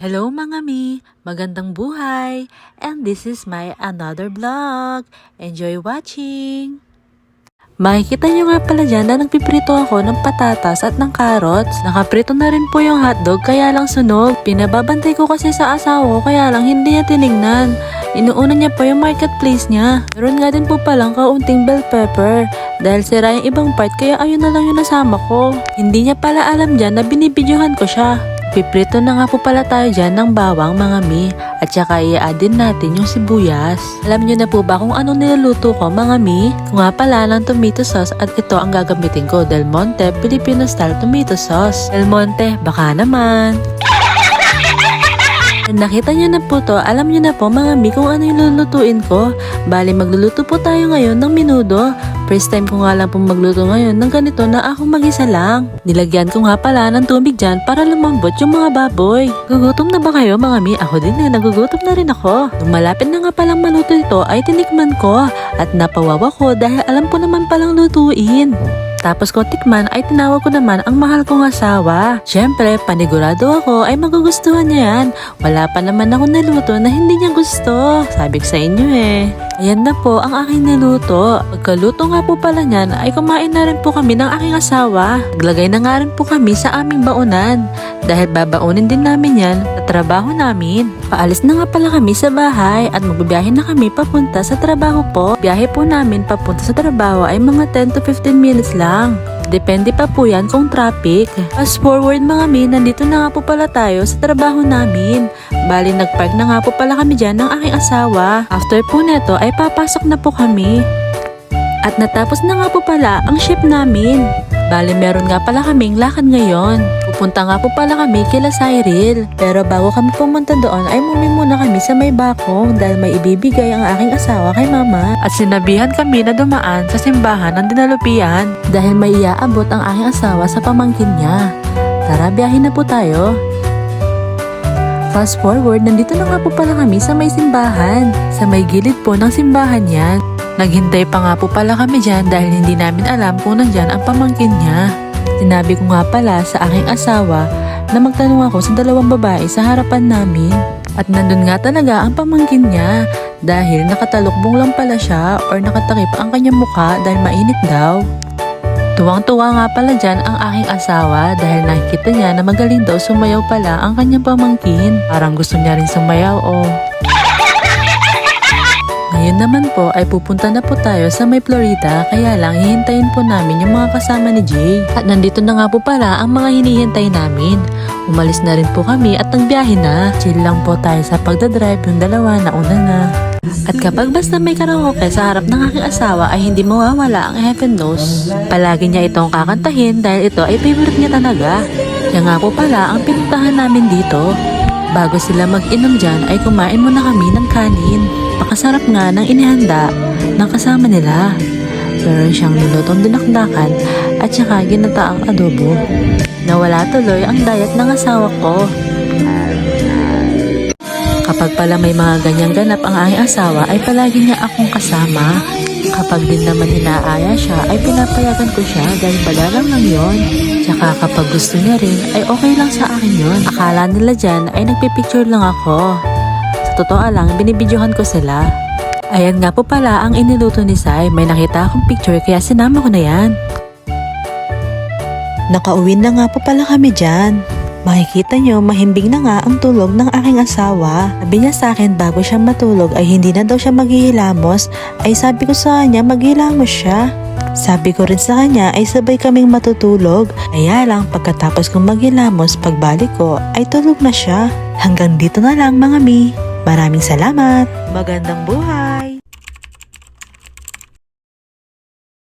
Hello mga mi! Magandang buhay! And this is my another vlog. Enjoy watching! Makikita nyo nga pala dyan na nagpiprito ako ng patatas at ng carrots. Nakaprito na rin po yung hotdog kaya lang sunog. Pinababantay ko kasi sa asawa ko kaya lang hindi niya tinignan. Inuuna niya pa yung marketplace niya. Meron nga din po palang kaunting bell pepper. Dahil sira yung ibang part kaya ayun na lang yung nasama ko. Hindi niya pala alam dyan na binibidyohan ko siya. Piprito na nga po pala tayo dyan ng bawang mga mi at saka i-add din natin yung sibuyas. Alam nyo na po ba kung anong niluluto ko mga mi? Kung nga pala ng tomato sauce at ito ang gagamitin ko Del Monte Filipino style tomato sauce. Del Monte, baka naman. Nakita niyo na po to, alam niyo na po mga mi kung ano yung lulutuin ko. Bali magluluto po tayo ngayon ng minudo. First time ko nga lang po magluto ngayon ng ganito na ako mag-isa lang. Nilagyan ko nga pala ng tubig dyan para lumambot yung mga baboy. Gugutom na ba kayo mga mi? Ako din eh, nagugutom na rin ako. Nung malapit na nga palang maluto ito ay tinikman ko at napawawa ko dahil alam ko naman palang lutuin. Tapos ko tikman ay tinawag ko naman ang mahal kong asawa. Siyempre, panigurado ako ay magugustuhan niya yan. Wala pa naman ako naluto na hindi niya gusto. Sabi ko sa inyo eh. Ayan na po ang aking niluto. Pagkaluto nga po pala niyan ay kumain na rin po kami ng aking asawa. Naglagay na nga rin po kami sa aming baunan. Dahil babaunin din namin yan trabaho namin. Paalis na nga pala kami sa bahay at magbibiyahe na kami papunta sa trabaho po. Biyahe po namin papunta sa trabaho ay mga 10 to 15 minutes lang. Depende pa po yan kung traffic. Fast forward mga mi, nandito na nga po pala tayo sa trabaho namin. Bali, nagpark na nga po pala kami dyan ng aking asawa. After po neto ay papasok na po kami. At natapos na nga po pala ang shift namin. Bali, meron nga pala kaming lakad ngayon. Pupunta nga po pala kami kila Cyril. Pero bago kami pumunta doon ay mumi muna kami sa may bakong dahil may ibibigay ang aking asawa kay mama. At sinabihan kami na dumaan sa simbahan ng dinalupian dahil may iaabot ang aking asawa sa pamangkin niya. Tara, biyahin na po tayo. Fast forward, nandito na nga po pala kami sa may simbahan. Sa may gilid po ng simbahan yan. Naghintay pa nga po pala kami dyan dahil hindi namin alam kung nandyan ang pamangkin niya. Sinabi ko nga pala sa aking asawa na magtanong ako sa dalawang babae sa harapan namin. At nandun nga talaga ang pamangkin niya dahil nakatalukbong lang pala siya or nakatakip ang kanyang mukha dahil mainit daw. Tuwang-tuwa nga pala dyan ang aking asawa dahil nakikita niya na magaling daw sumayaw pala ang kanyang pamangkin. Parang gusto niya rin sumayaw oh. Ngayon naman po ay pupunta na po tayo sa may Florida kaya lang hihintayin po namin yung mga kasama ni Jay. At nandito na nga po pala ang mga hinihintay namin. Umalis na rin po kami at nagbiyahe na. Chill lang po tayo sa pagdadrive yung dalawa na una na. At kapag basta may karaoke sa harap ng aking asawa ay hindi mawawala ang Heaven Knows. Palagi niya itong kakantahin dahil ito ay favorite niya talaga. Kaya nga po pala ang pinuntahan namin dito. Bago sila mag-inom dyan ay kumain muna kami ng kanin. Pakasarap nga ng inihanda ng kasama nila. Meron siyang nilutong dinakdakan at saka ginataang adobo. Nawala tuloy ang diet ng asawa ko. Kapag pala may mga ganyang ganap ang aking asawa ay palagi niya akong kasama. Kapag din naman inaaya siya ay pinapayagan ko siya dahil badalang lang yon. Tsaka kapag gusto niya rin ay okay lang sa akin yon. Akala nila dyan ay nagpipicture lang ako. Totoo lang, binibidyohan ko sila. Ayan nga po pala ang iniluto ni Sai. May nakita akong picture kaya sinama ko na yan. Nakauwi na nga po pala kami dyan. Makikita nyo, mahimbing na nga ang tulog ng aking asawa. Sabi niya sa akin bago siya matulog ay hindi na daw siya maghihilamos, ay sabi ko sa kanya maghihilamos siya. Sabi ko rin sa kanya ay sabay kaming matutulog. Kaya lang pagkatapos kong maghilamos, pagbalik ko ay tulog na siya. Hanggang dito na lang mga mi. Maraming salamat. Magandang buhay.